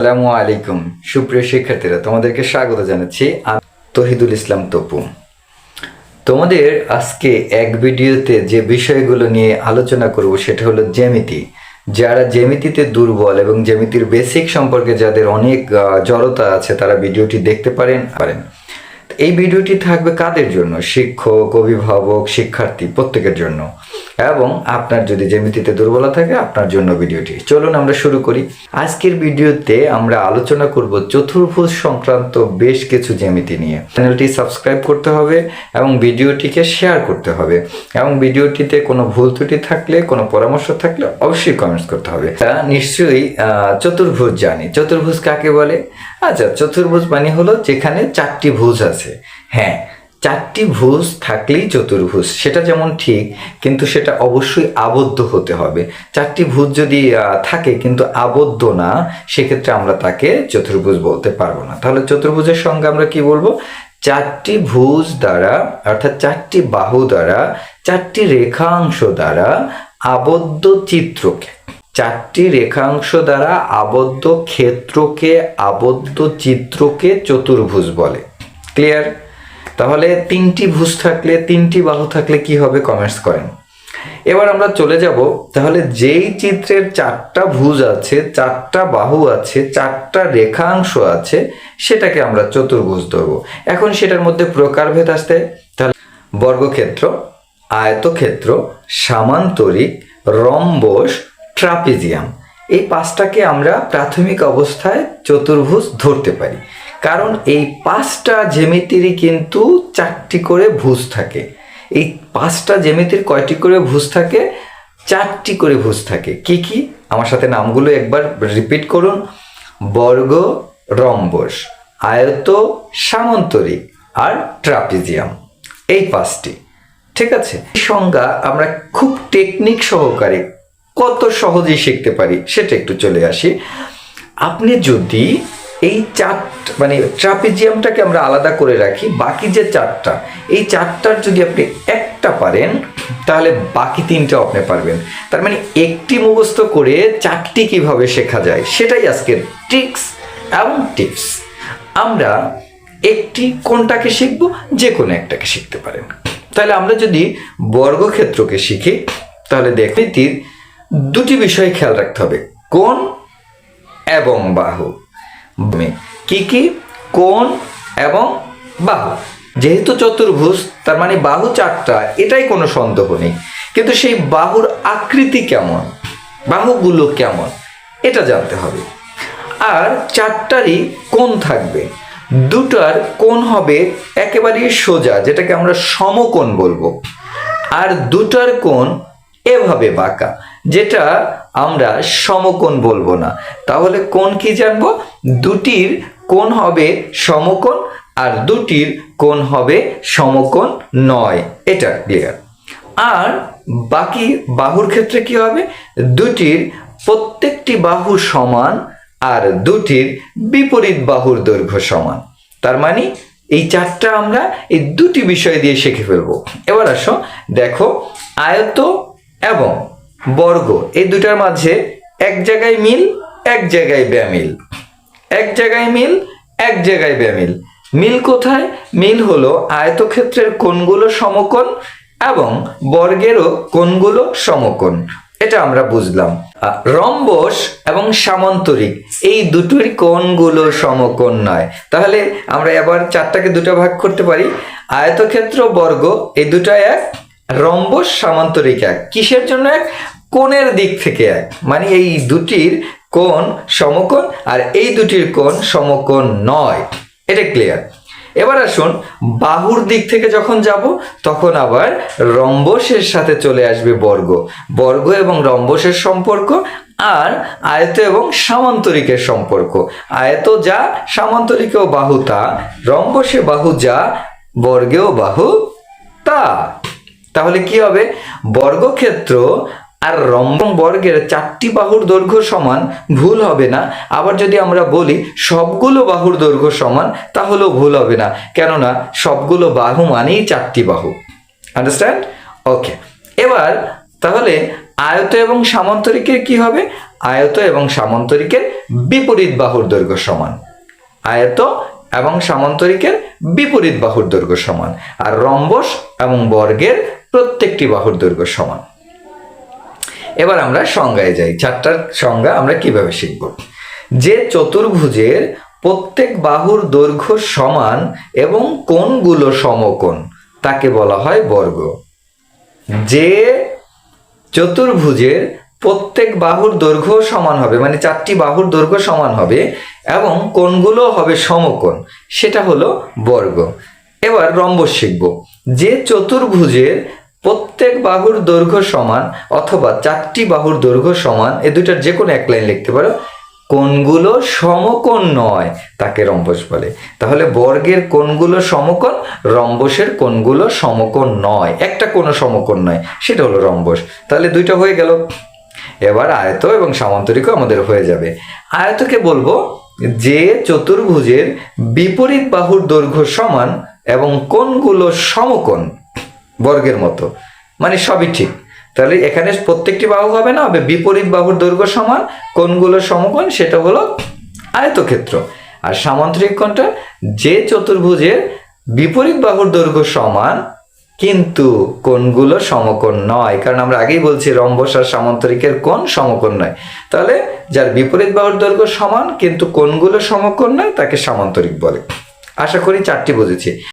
আসসালামু আলাইকুম। সুপ্রিয় শিক্ষার্থীরা, তোমাদেরকে স্বাগত জানাচ্ছি। আমি তহিদুল ইসলাম তপু। তোমাদের আজকে এক ভিডিওতে যে বিষয়গুলো নিয়ে আলোচনা করব সেটা হলো জ্যামিতি। যারা জ্যামিতিতে দুর্বল এবং জ্যামিতির বেসিক সম্পর্কে যাদের অনেক জড়তা আছে, তারা ভিডিওটি দেখতে পারেন পারেন। এই ভিডিওটি থাকবে কাদের জন্য? শিক্ষক, অভিভাবক, শিক্ষার্থী, প্রত্যেকের জন্য। এবং আপনার যদি জ্যামিতিতে দুর্বলতা থাকে, আপনার জন্য ভিডিওটি। চলুন আমরা শুরু করি। আজকের ভিডিওতে আমরা আলোচনা করব চতুর্ভুজ সংক্রান্ত বেশ কিছু জ্যামিতি নিয়ে। চ্যানেলটি সাবস্ক্রাইব করতে হবে এবং ভিডিওটিকে শেয়ার করতে হবে। এবং ভিডিওটিতে কোনো ভুল ত্রুটি থাকলে, কোনো পরামর্শ থাকলে অবশ্যই কমেন্টস করতে হবে। নিশ্চয়ই চতুর্ভুজ জানি। চতুর্ভুজ কাকে বলে? আচ্ছা চতুর্ভুজ মানে হলো যেখানে চারটি ভুজ আছে। হ্যাঁ চারটি ভুজ থাকলেই চতুর্ভুজ, সেটা যেমন ঠিক, কিন্তু সেটা অবশ্যই আবদ্ধ হতে হবে। চারটি ভুজ যদি থাকে কিন্তু আবদ্ধ না, সেক্ষেত্রে আমরা তাকে চতুর্ভুজ বলতে পারব না। তাহলে চতুর্ভুজের সঙ্গে আমরা কি বলব? চারটি ভুজ দ্বারা, অর্থাৎ চারটি বাহু দ্বারা, চারটি রেখাংশ দ্বারা আবদ্ধ চিত্রকে চারটি রেখাংশ দ্বারা আবদ্ধ ক্ষেত্রকে আবদ্ধ চিত্রকে চতুর্ভুজ বলে। ক্লিয়ার তাহলে তিনটি ভুজ থাকলে, তিনটি বাহু থাকলে কি হবে? কমেন্টস করেন। এবার আমরা চলে যাব। তাহলে যেই চিত্রের চারটা ভুজ আছে, চারটা বাহু আছে, চারটা রেখাংশ আছে, সেটাকে আমরা চতুর্ভুজ ধরবো। এখন সেটার মধ্যে প্রকারভেদ আসতে, তাহলে বর্গক্ষেত্র, আয়তক্ষেত্র, সামান্তরিক, রম্বস ট্রাপিজিয়াম। এই পাঁচটাকে আমরা প্রাথমিক অবস্থায় চতুর্ভুজ ধরতে পারি। কারণ এই পাঁচটা জ্যামিতিরই কিন্তু চারটি করে ভুজ থাকে। এই পাঁচটা জ্যামিতির কয়টি করে ভুজ থাকে? চারটি করে ভুজ থাকে। কি কি? আমার সাথে নামগুলো একবার রিপিট করুন। বর্গ, রম্বস, আয়ত সামন্তরিক আর ট্রাপিজিয়াম। এই পাঁচটি। ঠিক আছে? সংজ্ঞা আমরা খুব টেকনিক সহকারে কত সহজেই শিখতে পারি, সেটা একটু চলে আসি। আপনি যদি এই চারটা মানে ট্রাপিজিয়ামটাকে আমরা আলাদা করে রাখি, বাকি যে চারটা, এই চারটার যদি আপনি একটা পারেন, তাহলে বাকি তিনটা আপনি পারবেন। তার মানে একটি মুখস্থ করে চারটি কীভাবে শেখা যায়, সেটাই আজকের ট্রিক্স এবং টিপস আমরা একটি কোনটাকে শিখব, যে কোনো একটাকে শিখতে পারেন। তাহলে আমরা যদি বর্গক্ষেত্রকে শিখি, তাহলে দেখনীতির দুটি বিষয় খেয়াল রাখতে হবে। কোন এবং বাহু। কি কি? কোন এবং বাহু। যেহেতু চতুর্ভুজ, তার মানে বাহু চারটা, এটাই কোনো সন্দেহ নেই। কিন্তু সেই বাহুর আকৃতি কেমন? বাহুগুলো কেমন? এটা জানতে হবে। আর চারটারই কোণ থাকবে। দুটার কোণ হবে একেবারেই সোজা, যেটাকে আমরা সমকোণ বলব। আর দুটার কোণ এভাবে বাঁকা। যেটা আমরা সমকোণ বলব না। তাহলে কোন কি জানব? দুটির কোন হবে সমকোণ আর দুটির কোন হবে সমকোণ নয়। এটা ক্লিয়ার আর বাকি বাহুর ক্ষেত্রে কি হবে? দুটির প্রত্যেকটি বাহু সমান আর দুটির বিপরীত বাহুর দৈর্ঘ্য সমান। তার মানে এই চারটা আমরা এই দুটি বিষয় দিয়ে শিখে ফেলব। এবার আসো, দেখো আয়ত এবং বর্গ। এই দুটার মাঝে এক জায়গায় মিল, এক জায়গায় ব্যামিল। এক জায়গায় মিল, এক জায়গায় ব্যামিল। মিল কোথায়? মিল হলো আয়তক্ষেত্রের কোণগুলো সমকোণ এবং বর্গেরও কোণগুলো সমকোণ। এটা আমরা বুঝলাম। রম্বস এবং সামান্তরিক, এই দুটোর কোণগুলো সমকোণ নয়। তাহলে আমরা এবার চারটাকে দুটো ভাগ করতে পারি। আয়তক্ষেত্র বর্গ, এই দুটো এক রম্বস সামান্তরিক এক কিসের জন্য এক? কোণের দিক থেকে এক। মানে এই দুটির কোণ সমকোণ আর এই দুটির কোণ সমকোণ নয়। এটা ক্লিয়ার এবার আসুন, বাহুর দিক থেকে যখন যাব, তখন আবার রম্বসের সাথে চলে আসবে বর্গ। বর্গ এবং রম্বসের সম্পর্ক আর আয়ত এবং সামান্তরিকের সম্পর্ক। আয়ত যা সামান্তরিকেও বাহু তা, রম্বসে বাহু যা, বর্গেও বাহু তা। তাহলে কি হবে? বর্গক্ষেত্র আর রম্ব বর্গের চারটি বাহুর দৈর্ঘ্য সমান ভুল হবে না। আবার যদি আমরা বলি সবগুলো বাহুর দৈর্ঘ্য সমান, তাহলেও ভুল হবে না। কেননা সবগুলো বাহু মানেই চারটি বাহু। আন্ডারস্ট্যান্ড ওকে এবার তাহলে আয়ত এবং সামান্তরিকের কি হবে? আয়ত এবং সামান্তরিকের বিপরীত বাহুর দৈর্ঘ্য সমান। আয়ত এবং সামান্তরিকের বিপরীত বাহুর দৈর্ঘ্য সমান। আর রম্বস এবং বর্গের প্রত্যেকটি বাহুর দৈর্ঘ্য সমান। এবার আমরা সংজ্ঞায় যাই। চারটার সংজ্ঞা আমরা কীভাবে শিখব? যে চতুর্ভুজের প্রত্যেক বাহুর দৈর্ঘ্য সমান এবং কোণগুলো সমকোণ, তাকে বলা হয় বর্গ। যে চতুর্ভুজের প্রত্যেক বাহুর দৈর্ঘ্য সমান হবে মানে চারটি বাহুর দৈর্ঘ্য সমান হবে এবং কোণগুলো হবে সমকোণ, সেটা হলো বর্গ। এবার রম্বস শিখব। যে চতুর্ভুজের প্রত্যেক বাহুর দৈর্ঘ্য সমান অথবা চারটি বাহুর দৈর্ঘ্য সমান, এ দুইটার যে কোনো এক লাইন লিখতে পারো। কোনগুলো সমকোণ নয়, তাকে রম্বস বলে। তাহলে বর্গের কোনগুলো সমকোণ, রম্বসের কোনগুলো সমকোণ নয়। একটা কোনো সমকোণ নয়, সেটা হলো রম্বস। তাহলে দুইটা হয়ে গেল। এবার আয়ত এবং সামান্তরিকও আমাদের হয়ে যাবে। আয়তকে বলব যে চতুর্ভুজের বিপরীত বাহুর দৈর্ঘ্য সমান এবং কোনগুলো সমকোণ বর্গের মতো। মানে সবই ঠিক। তাহলে এখানে প্রত্যেকটি বাহু হবে না? হবে বিপরীত বাহুর দৈর্ঘ্য সমান কোনগুলো সমকোণ, সেটা হলো আয়তক্ষেত্র। আর সামান্তরিক কোণটা যে চতুর্ভুজের বিপরীত বাহুর দৈর্ঘ্য সমান, কিন্তু কোণগুলো সমকোণ নয়। কারণ আমরা আগেই বলছি রম্বস আর সামান্তরিকের কোণ সমকোণ নয়। তাহলে যার বিপরীত বাহুর দৈর্ঘ্য সমান, কিন্তু কোণগুলো সমকোণ নয়, তাকে সামান্তরিক বলে। আশা করি চারটি বুঝেছি।